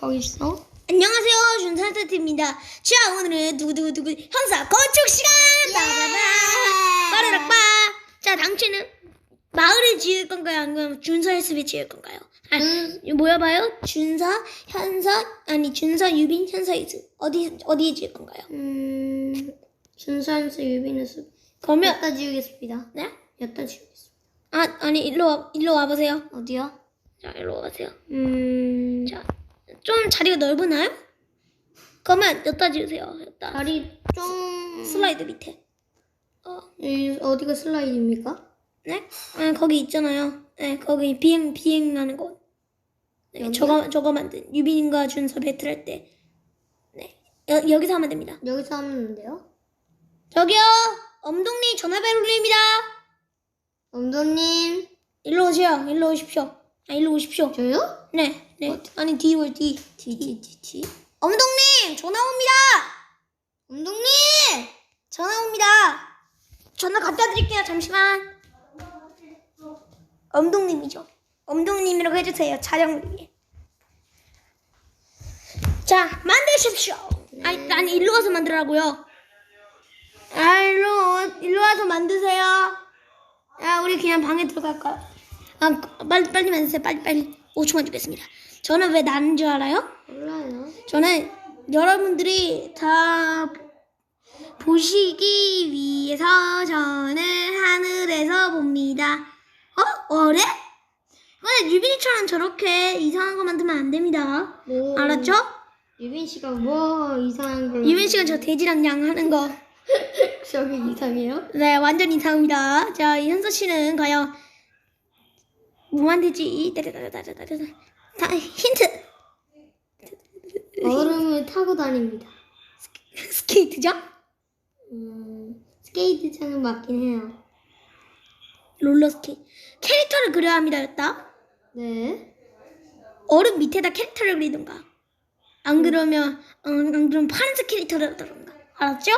거기 있어? 안녕하세요 준산타트입니다. 자 오늘은 두구두구두구 형사 건축 시간! 빠바바 빠르락빠. 자 당신은 마을을 지을 건가요? 아니면 준서였으면 지을 건가요? 아 이거 모여봐요. 준서 현서 아니 준서 유빈 현서 이수 어디 어디에 지을 건가요? 음, 준수한수 유비누수. 그러면 여기다 지우겠습니다. 네? 여기다 지우겠습니다. 아 아니 일로 와 일로 와보세요. 어디요? 자 일로 와보세요. 음, 자 좀 자리가 넓으나요 그러면 여기다 지으세요 여기다 다리 좀. 슬라이드 밑에 어 이, 어디가 슬라이드입니까? 네? 아, 거기 있잖아요. 네, 거기 비행 비행하는 곳. 네, 여기요? 저거 저거 만든 유빈과 준서 배틀할 때. 네, 여, 여기서 하면 됩니다. 여기서 하면 돼요? 저기요, 엄동님 전화벨 울립니다. 엄도님, 일로 오세요. 일로 오십시오. 아, 일로 오십시오. 저요? 네, 네. 아니 뒤올 뒤. 디디디디. 엄동님 전화 옵니다. 엄동님! 전화 옵니다. 전화 갖다 드릴게요. 잠시만. 엄동님이죠. 엄동님이라고 해주세요. 촬영을 위해. 자, 만드십시오. 아니, 아니 일로 와서 만들라고요. 아, 일로 일로 와서 만드세요. 야, 우리 그냥 방에 들어갈까요? 아, 빨리 빨리 만드세요. 빨리 빨리. 5초만 주겠습니다. 저는 왜 나는 줄 알아요? 몰라요. 저는 여러분들이 다 보시기 위해서 저는 하늘에서 봅니다. 어? 어래? 근데 유빈이처럼 저렇게 이상한 거 만들면 안 됩니다. 뭐, 알았죠? 유빈 씨가 뭐 이상한 걸. 유빈 씨가 저 돼지랑 양 하는 거. 저기 이상해요? 네, 완전 이상합니다. 자, 현서 씨는 과연 뭐 만들지? 따다다다다다다. 다 힌트. 얼음을 타고 다닙니다. 스케이트죠? 음, 스케이트장은 맞긴 해요. 롤러스케이트. 캐릭터를 그려야 합니다, 였다. 네. 얼음 밑에다 캐릭터를 그리든가. 안 그러면 어, 안 그러면 파란색 캐릭터를 하던가. 알았죠?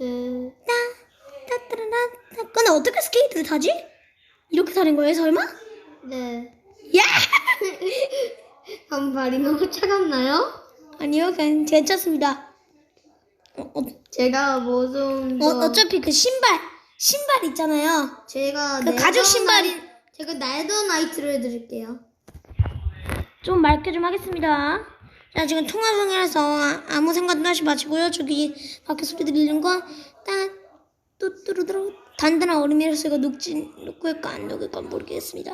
네. 따따라라. 근데 어떻게 스케이트를 타지? 이렇게 타는 거예요, 설마? 네. 야! 한 발이 너무 차갑나요? 아니요, 그냥 괜찮습니다. 어, 어, 제가 뭐 좀. 어, 어차피 그 신발, 신발 있잖아요. 제가 그 가죽 신발이 제가 날더 나이트를 해드릴게요. 좀 맑게 좀 하겠습니다. 자, 지금 통화 중이라서 아무 생각도 하지 마시고요. 저기 밖에 소리 들리는 거, 딱, 뚜뚜루뚜루. 단단한 얼음이라서 이거 녹지, 녹을까 안 녹을까 모르겠습니다.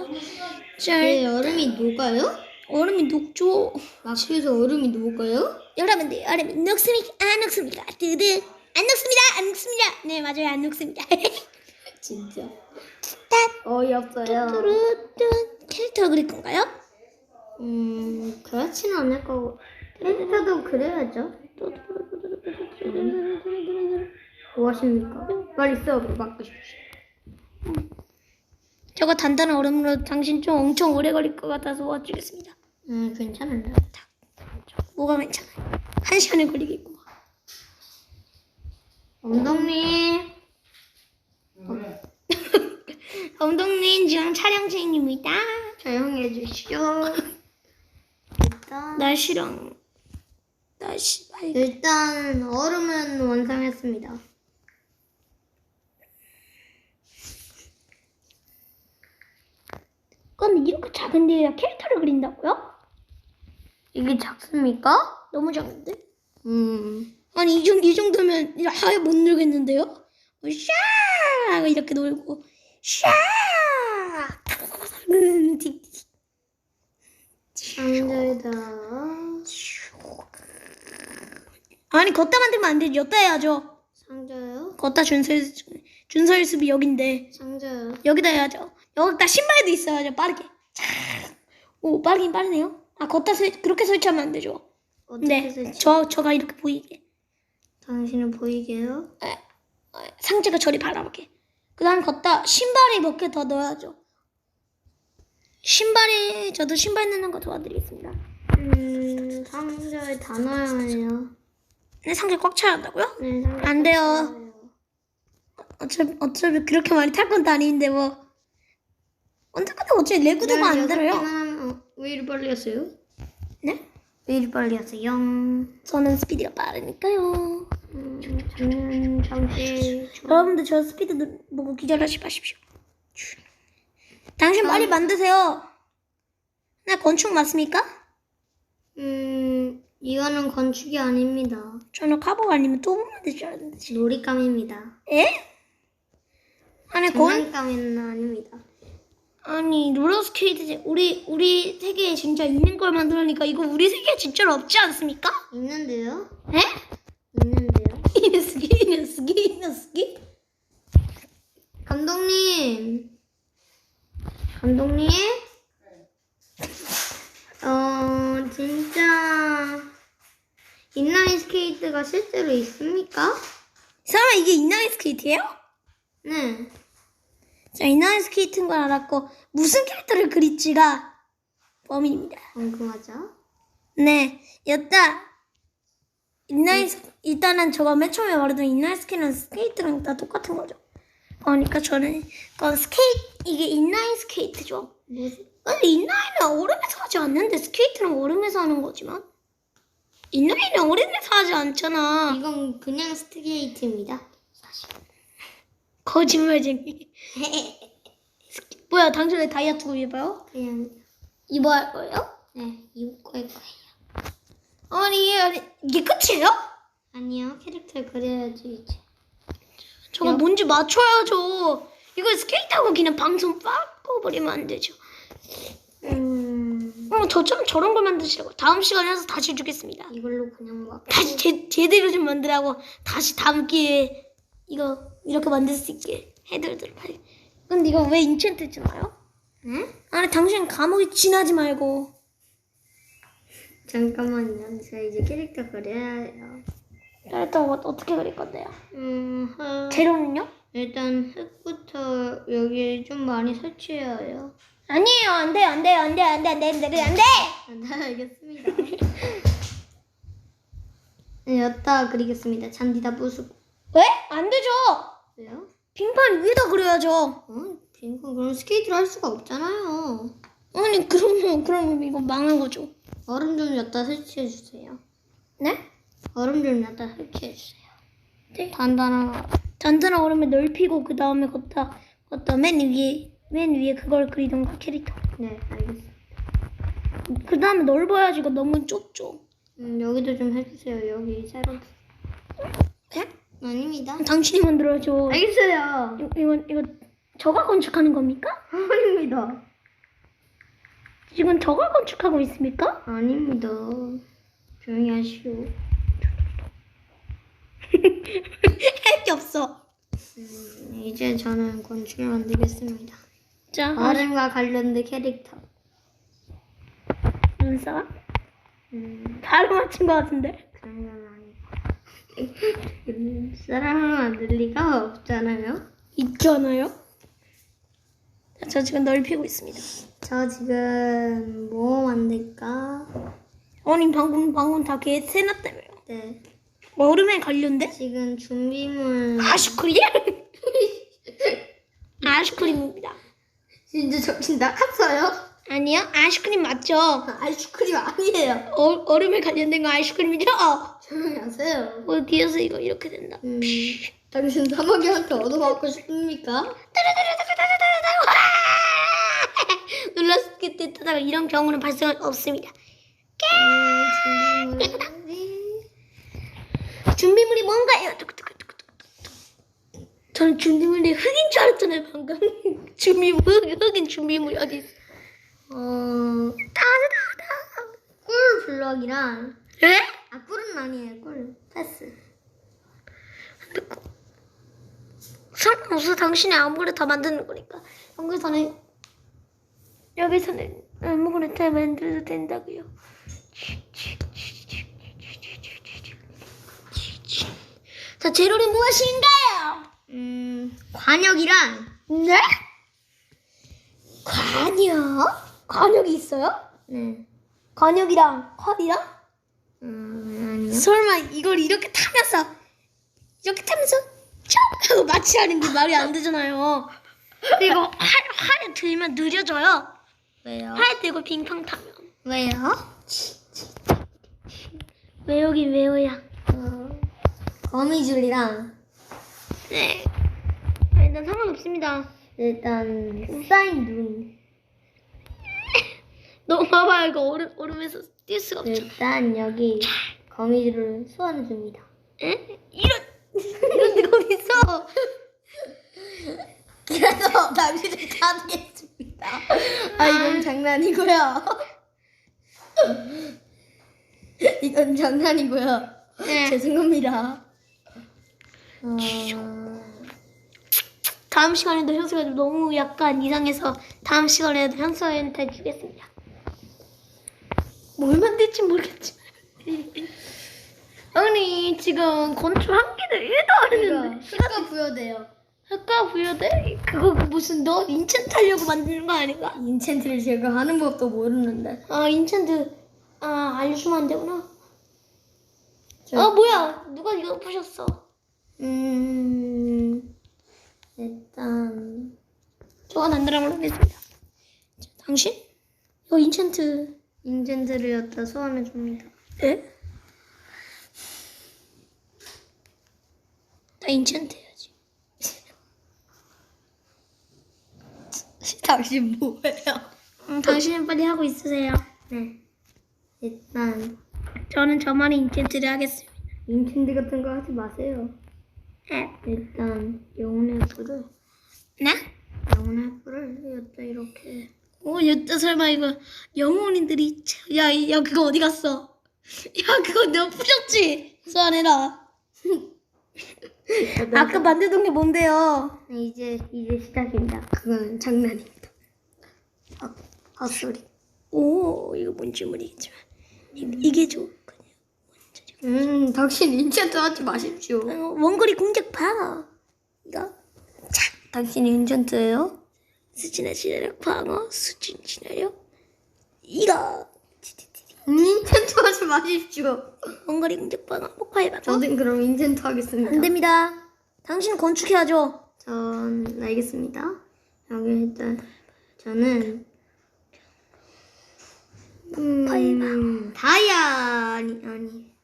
자, 네, 얼음이 녹아요? 얼음이 녹죠. 마크에서 얼음이 녹아요? 여러분들, 얼음이 녹습니까? 안 녹습니까? 뜨드. 안 녹습니다. 안 녹습니다. 네, 맞아요. 안 녹습니다. 진짜. 딱, 어이없어요. 뚜루뚜. 캐릭터 그릴 건가요? 음, 그렇지는 않을 거고. 캐릭터도 그려야죠. 뭐 하십니까? 빨리 수업을 바꾸십시오. 저거 단단한 얼음으로 당신 좀 엄청 오래 걸릴 것 같아서 도와주겠습니다. 음, 괜찮은데. 뭐가 괜찮아요? 한 시간을 걸리겠고. 엉덩이. 감독님 지금 촬영 중입니다. 조용히 해주시오. 일단, 날씨랑 날씨 밝. 일단 얼음은 완성했습니다. 근데 이렇게 작은 데에다 캐릭터를 그린다고요? 이게 작습니까? 너무 작은데? 음. 아니 이, 정도, 이 정도면 아예 못 놀겠는데요? 뭐, 샤 이렇게 놀고 샤 상자에다. 아니 걷다 만들면 안 되지 였다 해야죠 상자요? 걷다 준설 준설 습이 여긴데 상자요? 여기다 해야죠 여기다 신발도 있어야죠 빠르게 오 빠르긴 빠르네요 아 걷다 설, 그렇게 설치하면 안 되죠 어떻게 네, 설치? 저 저가 이렇게 보이게 당신은 보이게요? 에, 에, 상체가 저리 바라보게. 그 다음 걷다 신발에 몇개 더 넣어야죠. 신발에 저도 신발 넣는 거 도와드리겠습니다. 음, 상자에 다 넣어야 해요. 네, 상체 꽉 차야 한다고요? 네, 상자 안 돼요. 어차피 어차피 그렇게 많이 탈 것도 아닌데 뭐. 언제 끝나 어차피 레고도가 안 들어요. 어, 왜 이리 빨리 했어요? 네? 왜 이리 빨리 하세요? 저는 스피드가 빠르니까요. 음, 저는 잠시 좀- 여러분들 저 스피드 누- 보고 기절하지 마십시오. 당신 빨리 만드세요. 나 건축 맞습니까? 음, 이거는 건축이 아닙니다. 저는 카보 아니면 또 만들 줄 알았는데. 놀이감입니다. 에? 아니 건 장난감은 아닙니다. 아니 롤러스케이트 우리 우리 세계에 진짜 있는 걸 만들으니까 이거 우리 세계에 진짜로 없지 않습니까? 있는데요? 에? 있는데요? 이 녀석이 이 녀석이 이 녀석이 감독님! 감독님? 어, 진짜, 인라인 스케이트가 실제로 있습니까? 설마 이게 인라인 스케이트예요? 네. 자 인라인 스케이트인 걸 알았고 무슨 캐릭터를 그릴지가 범인입니다. 궁금하죠? 네, 여따 인라인 스- 일단은 저가 맨 처음에 말했던 인라인 스케이트는 스케이트랑 다 똑같은 거죠. 그러니까 저는 그건 스케이트 이게 인라인 스케이트죠. 무슨, 근데 인라인은 얼음에서 하지 않는데 스케이트는 얼음에서 하는 거지만 인라인은 얼음에서 하지 않잖아. 이건 그냥 스케이트입니다. 거짓말쟁이. 뭐야, 당신의 다이어트 입어요? 그냥, 입어야 할 거예요? 네, 입을 거예요. 아니, 아니 이게 끝이에요? 아니요, 캐릭터를 그려야지, 이제. 저거 뭔지 맞춰야죠. 이거 스케이트하고 그냥 방송 바꿔버리면 안 되죠. 음, 어, 저처럼 저런 걸 만드시라고. 다음 시간에 와서 다시 주겠습니다. 이걸로 그냥 막. 다시 제, 제대로 좀 만들라고 다시 다음 기회에 이거 이렇게 만들 수 있게 해드리도록 근데 이거 왜 인챈트 주나요? 응? 아니 당신 감옥에 지나지 말고 잠깐만요. 제가 이제 캐릭터 그려야 해요. 일단 어, 어떻게 그릴 건데요? 음, 하- 재료는요? 일단 흙부터 여기 좀 많이 설치해야 해요. 아니에요 안 돼요 안 돼요 안 돼요 안돼 안돼 안돼 안 돼! 네, 알겠습니다. 네, 여기다 그리겠습니다. 잔디다 부수고. 왜? 안 되죠 왜요? 빙판 위에다 그려야죠 어? 빙고 그럼 스케이트를 할 수가 없잖아요. 아니 그러면 그러면 이거 망한 거죠 얼음 좀 여기다 설치해 주세요. 네? 얼음 좀 여기다 설치해 주세요. 네. 단단한 단단한 얼음에 넓히고 그 다음에 걷다 걷다 맨 위에 맨 위에 그걸 그리던가 캐릭터 네, 알겠습니다. 그 다음에 넓어야지 이거 너무 좁죠 음, 여기도 좀 해주세요. 여기 새로. 네? 아닙니다. 당신이 만들어야죠 알겠어요. 이- 이거 이거 저가 건축하는 겁니까? 아닙니다. 지금 저가 건축하고 있습니까? 아닙니다. 조용히 하시오. 할 게 없어. 음, 이제 저는 건축을 만들겠습니다. 자, 얼음과 관련된 캐릭터. 눈사람? 음, 바로 맞춘 것 같은데. 그런 건 아니고. 음, 사람을 만들 리가 없잖아요. 있잖아요. 자, 저 지금 넓히고 있습니다. 저 지금 뭐 만들까? 아니 방금 방금 다걔 세놨다며요. 네. 얼음에 관련된? 지금 준비물. 아슈크림? 아슈크림입니다. 진짜 정신 나갔어요? 아니요, 아슈크림 맞죠? 아이스크림 아니에요. 어, 얼음에 관련된 거 아슈크림이죠? 어, 조용히 하세요. 뒤에서 이거 이렇게 된다. 음, 당신 사마귀한테 얻어맞고 싶습니까? 눌렀을 때 뜨다가 이런 경우는 발생할 없습니다. 음, 준비물이. 준비물이 뭔가요? 저는 준비물이 흙인 줄 알았잖아요 방금. 준비물 흙, 흙인 준비물 어디 있어? 어, 따다다다. 꿀 블럭이랑. 에? 아, 꿀은 아니에요. 꿀. 패스. 상관없어 당신이 아무거나 다 만드는 거니까 여기서는 여기서는 아무거나 다 만들어도 된다고요. 자 재료는 무엇인가요? 음, 관역이랑. 네? 관역? 관역이 있어요? 네. 관역이랑 활이랑? 음, 아니요. 설마 이걸 이렇게 타면서 이렇게 타면서 쭉 하고 마치 하는 게 말이 안 되잖아요. 그리고 활, 활을 들면 느려져요. 왜요? 활 들고 빙팡 타면. 왜요? 외우긴 외워야. 어, 거미줄이랑 네. 아, 일단 상관없습니다. 일단 쌓인 눈. 너무 봐봐 이거 얼음 얼음에서 뛸 수가 없죠. 일단 여기 거미줄을 소환해 줍니다. 에? 이런 이런 데가 있어? 그래서 당신을 가두겠습니다. 아 이건 장난이고요. 이건 장난이고요. 네. 죄송합니다. 어, 다음 시간에도 현수가 좀 너무 약간 이상해서 다음 시간에도 현수한테 주겠습니다. 뭘 만들지 모르겠지만. 아니 지금 건축 한 개를 1도 안 이거 했는데 효과 부여돼요. 아까 부여돼? 그거 무슨 너 인챈트 하려고 만드는 거 아닌가? 인챈트를 제가 하는 법도 모르는데. 아 인챈트 아 알려주면 안 되구나. 저- 아 뭐야 누가 이거 부셨어? 음 일단 저가 만들어 모르겠습니다. 자, 당신? 이거 인챈트 인챈트를 갖다 소환해 줍니다. 에? 나 인챈트 해야지. 당신 뭐예요? 음, 당신은 빨리 하고 있으세요. 네. 일단 저는 저만의 인챈트를 하겠습니다. 인챈트 같은 거 하지 마세요. 에? 일단 영혼의 불을 나? 영혼의 불을 여기다 이렇게 오, 여자 설마 이거 영혼인들이 참- 야, 이- 야 그거 어디 갔어? 야 그거 내가 부셨지? 소환해라. 아까 만들던 게 뭔데요? 네, 이제 이제 시작입니다. 그건 장난입니다. 아, 헛소리. 오, 이거 뭔지 모르겠지만 이, 이게 좋군요. 음, 당신 인챈트 하지 마십시오. 어, 원거리 공격 방어. 이거 당신이 인챈트예요? 수진의 진화력 방어, 수진 진화력. 이거 음, 인챈트 하지 마십시오. 원거리 공격 방어, 폭발 방어. 저는 그럼 인챈트 하겠습니다. 안 됩니다. 당신은 건축해야죠. 전 알겠습니다. 여기 일단 저는 음, 다이아 아니 아니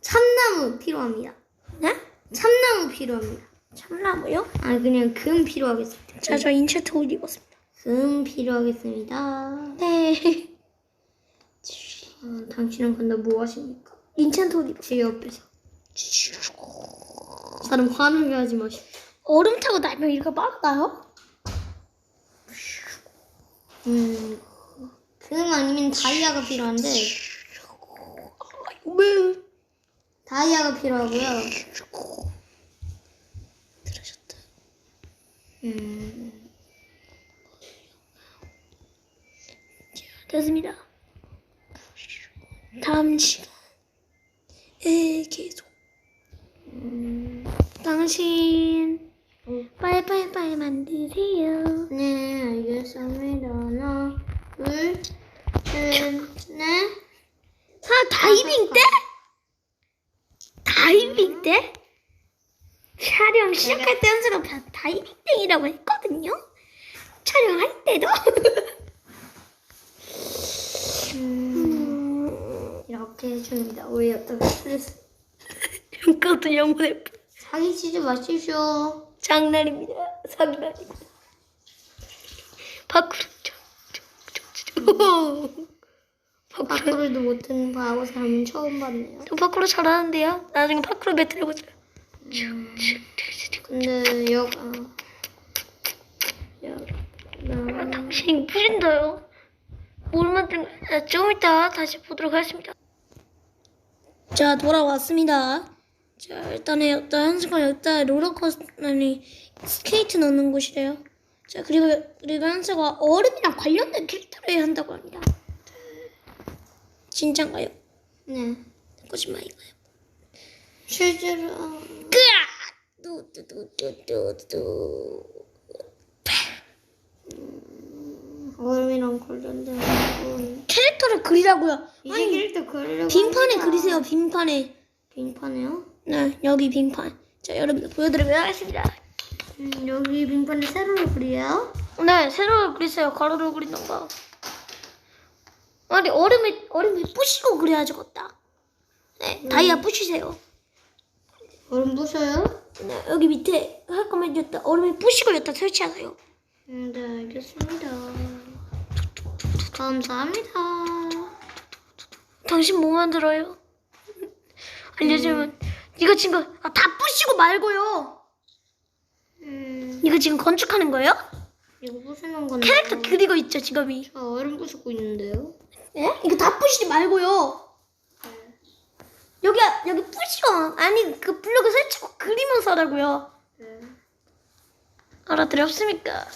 참나무 필요합니다. 네? 참나무 필요합니다. 참나무요? 아 그냥 금 필요하겠습니다. 자, 저 인체트 옷 입었습니다. 금 필요하겠습니다. 네. 어, 당신은 근데 뭐 하십니까? 인체트 옷 입었. 제 옆에서 사람 화나게 하지 마십시오. 얼음 타고 날면 이렇게 빠르나요? 음, 금 아니면 다이아가 필요한데 왜? 다이아가 필요하고요. 들으셨다. 음, 됐습니다. 다음 시간에 계속 당신 빨빨빨 만드세요. 네, 알겠습니다. 하나, 둘, 셋, 넷. 아 다이빙 때? 다이빙 때? 촬영 시작할 때 현수가 다- 다이빙 땡이라고 했거든요. 촬영할 때도. 음, 이렇게 해줍니다. 우리 어떤 스트레스 그것도 영혼의 사기치지 마십시오. 장난입니다. 장난입니다. 밖으로 파크를도 못하는 바보 사람은 처음 봤네요. 저 밖으로 잘하는데요. 나중에 밖으로 배틀 해보자. 근데 여, 아, 여, 나, 당신이 부신다요. 뭘 만든 거야? 좀 이따 다시 보도록 하겠습니다. 자 돌아왔습니다. 자 일단에 여기다 현수가 여기다 롤러코스터 아니 스케이트 넣는 곳이래요. 자 그리고 그리고 현수가 얼음이랑 관련된 캐릭터를 해야 한다고 합니다. 진짠가요? 네. 거짓말인가요? 실제로 어, 끄아! 뚜뚜뚜뚜뚜뚜 얼음이랑 관련된 부분. 캐릭터를 그리라고요. 이제 아니 캐릭터 그리려고 빙판에 합니다. 그리세요. 빙판에. 빙판에요? 네 여기 빙판. 자 여러분들 보여드리도록 하겠습니다. 음, 여기 빙판에 세로로 그려요? 네, 세로를 그리세요. 가로를 그린던가. 아니, 얼음을, 얼음을 부시고 그려야지, 겠다 네, 다이아 부시세요. 얼음 부셔요? 네, 여기 밑에 할 거면 여기다 얼음을 부시고 여기다 설치하세요. 음, 네, 알겠습니다. 감사합니다. 당신 뭐 만들어요? 알려주면 이거 지금 아, 다 부시고 말고요. 음, 이거 지금 건축하는 거예요? 이거 부수는 건데. 캐릭터 그리고 있죠 지금이. 저 얼음 부수고 있는데요. 예? 이거 다 부시지 말고요. 여기 여기 부시고 아니 그 블록을 설치고 그리면서 하라고요. 네. 알아들었습니까?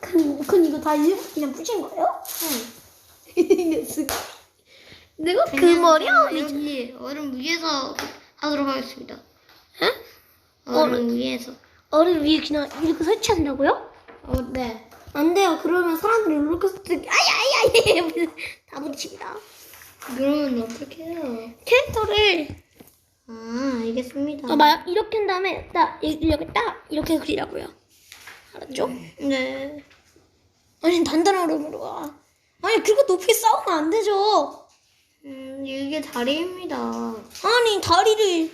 그, 그건 이거 다 일부러 그냥 부신 거예요? 응. 내가 그 머리 아니지? 여기 얼음 위에서 하도록 하겠습니다. 응? 얼음 위에서. 얼음 위에 그냥 이렇게 설치한다고요? 어, 네. 안 돼요. 그러면 사람들이 이렇게 쓰 아야야야 다 부딪힙니다. 그러면 어떻게 해요? 캐릭터를 아, 알겠습니다. 어, 막 이렇게 한 다음에 딱 이- 이렇게 딱 이렇게 그리라고요. 알았죠? 네. 아니 단단한 얼음으로 와. 아니 그리고 높이 싸우면 안 되죠. 음, 이게 다리입니다. 아니 다리를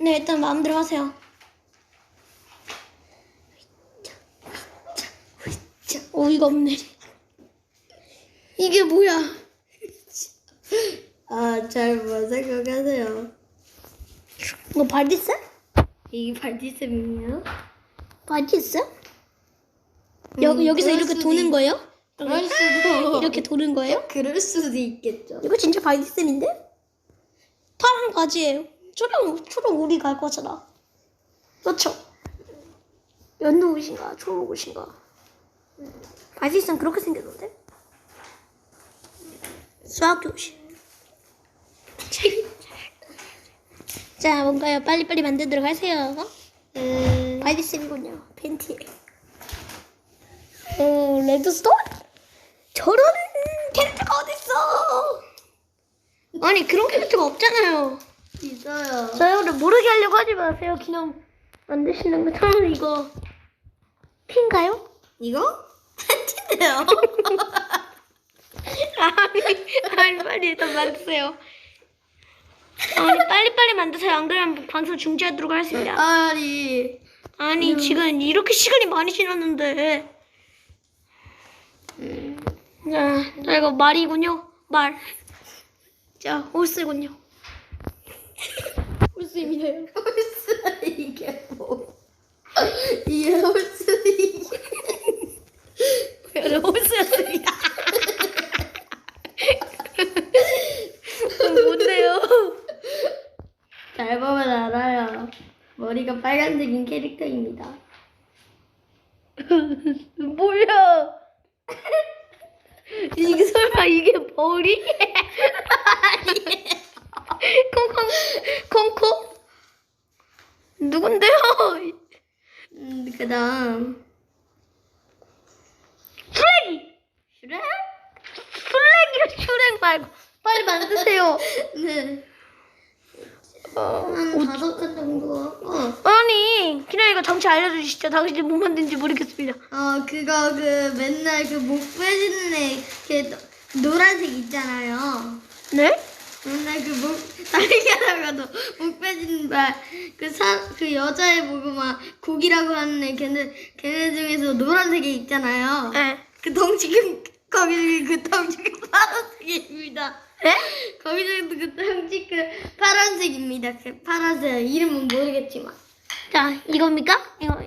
네 일단 마음대로 하세요. 어이가 없네. 이게 뭐야? 아, 잘뭐 생각하세요? 이거 발디스? 이게 발디sem이에요? 발디스? 여, 음, 여기서 그럴 이렇게 수도 도는 있- 거예요? 그럴 수도. 이렇게 도는 거예요? 그럴 수도 있겠죠. 이거 진짜 발디스인데? 파란 바지예요. 초록 초록 우리 갈 거잖아. 그렇죠? 연두 옷인가 초록 옷인가? 발디스는 그렇게 생겼는데? 수학교 옷이. 자, 뭔가요? 빨리빨리 만들도록 하세요. 음, 바이디스이군요. 팬티. 어, 레드스톤? 저런 캐릭터가 어딨어? 아니, 그런 캐릭터가 없잖아요. 있어요. 저희를 모르게 하려고 하지 마세요. 그냥 만드시는 거. 저는 이거 핀가요? 이거? 팬티인데요. 아니, 아니, 빨리 일단 만드세요. 아니, 빨리빨리 만드세요. 안 그러면 방송 중지하도록 하겠습니다. 아니. 아니, 지금 이렇게 시간이 많이 지났는데. 음, 자, 자, 이거 말이군요. 말. 자, 홀스군요. 홀스입니다. 홀스 이게 뭐? 이게 홀스 이게. 홀스였습니다. 뭔데요? 잘 보면 알아요. 머리가 빨간색인 캐릭터입니다. 뭐야? 이게 설마 이게 머리? 콩콩 콩콩 누군데요? 음, 그 다음. 플래기 슈렉? 말고 빨리 만드세요. 네. 어, 한 다섯 칸 정도 하고. 아니 그냥 이거 정치 알려주시죠. 당신이 뭐 만든지 모르겠습니다. 어, 그거 그 맨날 그 목 빼지는 애, 그 노란색 있잖아요. 네? 맨날 그 목, 다르게 하다가도 목 빼지는 말, 그 사, 그 여자애 보고 막 곡이라고 하는 애, 걔네, 걔네 중에서 노란색이 있잖아요. 네. 그 덩치, 그, 거기 그그 파란색입니다. 네? 거기서도 그 덩치 그 파란색입니다. 그 파란색. 이름은 모르겠지만. 자 이겁니까? 이거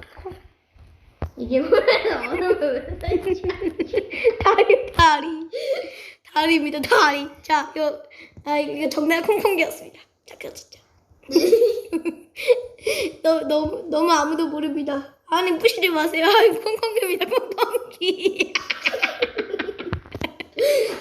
이게 뭐예요? 어느 다리 다리 다리입니다 다리 자요 아 이거 정말 콩콩기였습니다 잠깐 진짜 너, 너무 너무 아무도 모릅니다 아니 부시지 마세요 아 콩콩기입니다 콩콩기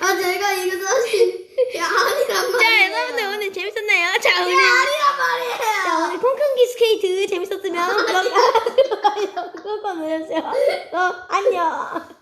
아, 제가 이거 사실, 야, 아니란 자 말이에요. 여러분들 오늘 재밌었나요? 자 오늘 아니란 말이에요. 자 오늘 콩콩기 스케이트 재밌었으면 구독 꾹꾹 눌러주세요 어 안녕